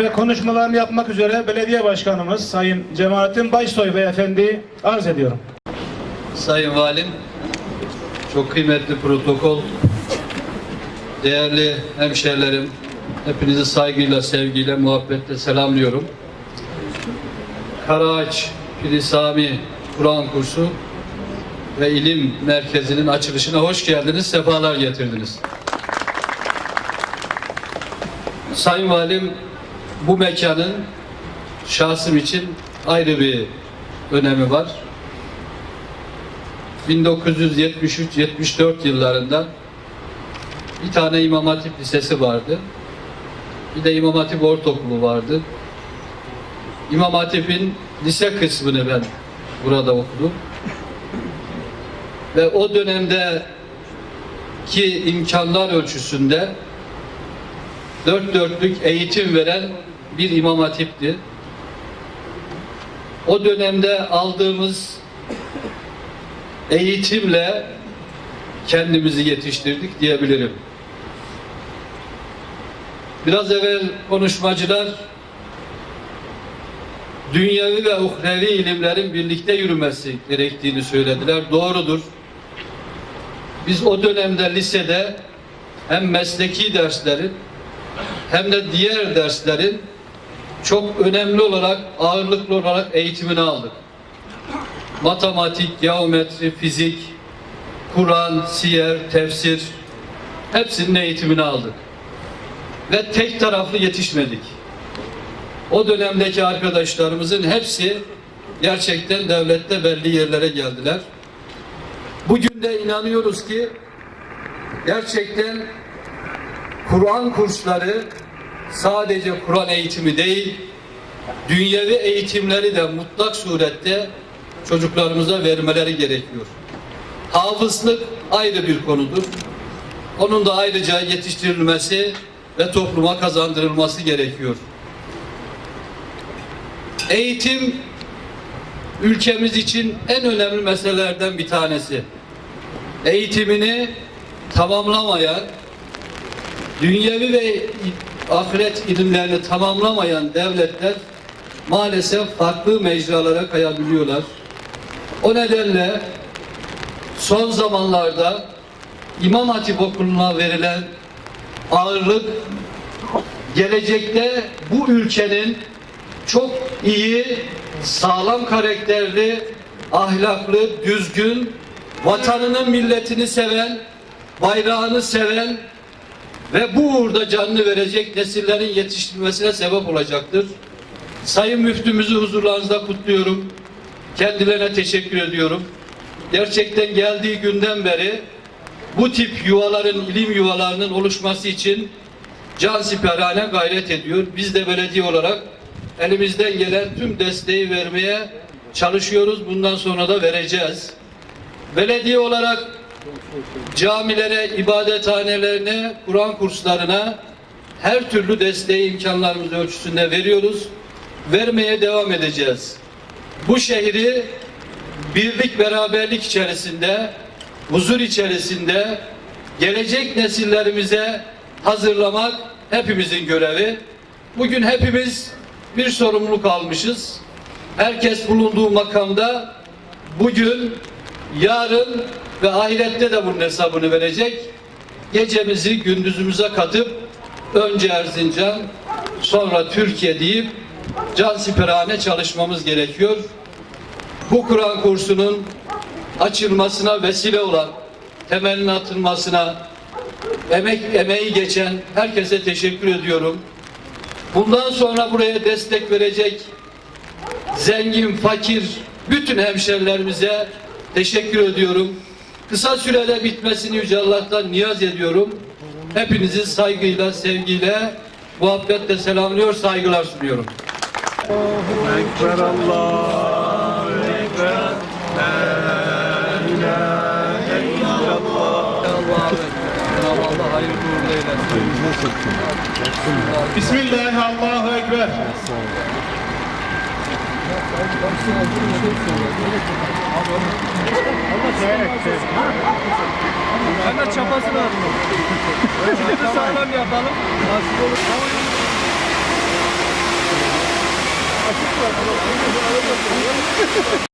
ve konuşmalarını yapmak üzere belediye başkanımız Sayın Cemalettin Başsoy Beyefendi arz ediyorum. Sayın Valim, çok kıymetli protokol, değerli hemşehrilerim, hepinizi saygıyla, sevgiyle, muhabbetle selamlıyorum. Karaağaç Pirisami Kur'an kursu ve ilim merkezinin açılışına hoş geldiniz, sefalar getirdiniz. Sayın Valim, bu mekanın şahsım için ayrı bir önemi var. 1973-74 yıllarında bir tane İmam Hatip Lisesi vardı. Bir de İmam Hatip Ortaokulu vardı. İmam Hatip'in lise kısmını ben burada okudum. Ve o dönemde ki imkanlar ölçüsünde dört dörtlük eğitim veren bir İmam Hatip'ti. O dönemde aldığımız eğitimle kendimizi yetiştirdik diyebilirim. Biraz evvel konuşmacılar dünyevi ve uhrevi ilimlerin birlikte yürümesi gerektiğini söylediler. Doğrudur. Biz o dönemde lisede hem mesleki derslerin hem de diğer derslerin çok önemli olarak, ağırlıklı olarak eğitimini aldık matematik, geometri, fizik, Kur'an, siyer, tefsir hepsinin eğitimini aldık. Ve tek taraflı yetişmedik. O dönemdeki arkadaşlarımızın hepsi gerçekten devlette belli yerlere geldiler. Bugün de inanıyoruz ki gerçekten Kur'an kursları sadece Kur'an eğitimi değil, dünyevi eğitimleri de mutlak surette çocuklarımıza vermeleri gerekiyor. Hafızlık ayrı bir konudur. Onun da ayrıca yetiştirilmesi ve topluma kazandırılması gerekiyor. Eğitim ülkemiz için en önemli meselelerden bir tanesi. Eğitimini tamamlamayan, dünyevi ve ahiret ilimlerini tamamlamayan devletler maalesef farklı mecralara kayabiliyorlar. O nedenle son zamanlarda İmam Hatip Okulu'na verilen ağırlık gelecekte bu ülkenin çok iyi, sağlam karakterli, ahlaklı, düzgün, vatanının milletini seven, bayrağını seven ve bu uğurda canını verecek nesillerin yetiştirilmesine sebep olacaktır. Sayın Müftümüzü huzurlarınızda kutluyorum. Kendilerine teşekkür ediyorum. Gerçekten geldiği günden beri bu tip yuvaların, ilim yuvalarının oluşması için can siperhane gayret ediyor. Biz de belediye olarak elimizden gelen tüm desteği vermeye çalışıyoruz. Bundan sonra da vereceğiz. Belediye olarak camilere, ibadethanelerine, Kur'an kurslarına her türlü desteği imkanlarımız ölçüsünde veriyoruz. Vermeye devam edeceğiz. Bu şehri birlik beraberlik içerisinde, huzur içerisinde gelecek nesillerimize hazırlamak hepimizin görevi. Bugün hepimiz bir sorumluluk almışız. Herkes bulunduğu makamda bugün, yarın ve ahirette de bunun hesabını verecek. Gecemizi gündüzümüze katıp önce Erzincan, sonra Türkiye deyip can siperhane çalışmamız gerekiyor. Bu Kur'an kursunun açılmasına vesile olan, temelin atılmasına emek emeği geçen herkese teşekkür ediyorum. Bundan sonra buraya destek verecek zengin, fakir bütün hemşerilerimize teşekkür ediyorum. Kısa sürede bitmesini Yüce Allah'tan niyaz ediyorum. Hepinizi saygıyla, sevgiyle, muhabbetle selamlıyor, saygılar sunuyorum. Ekber Allah Ekber La. Hem de çapası var. Ölçüde de sağlam yapalım. Nasip olur. Açık var.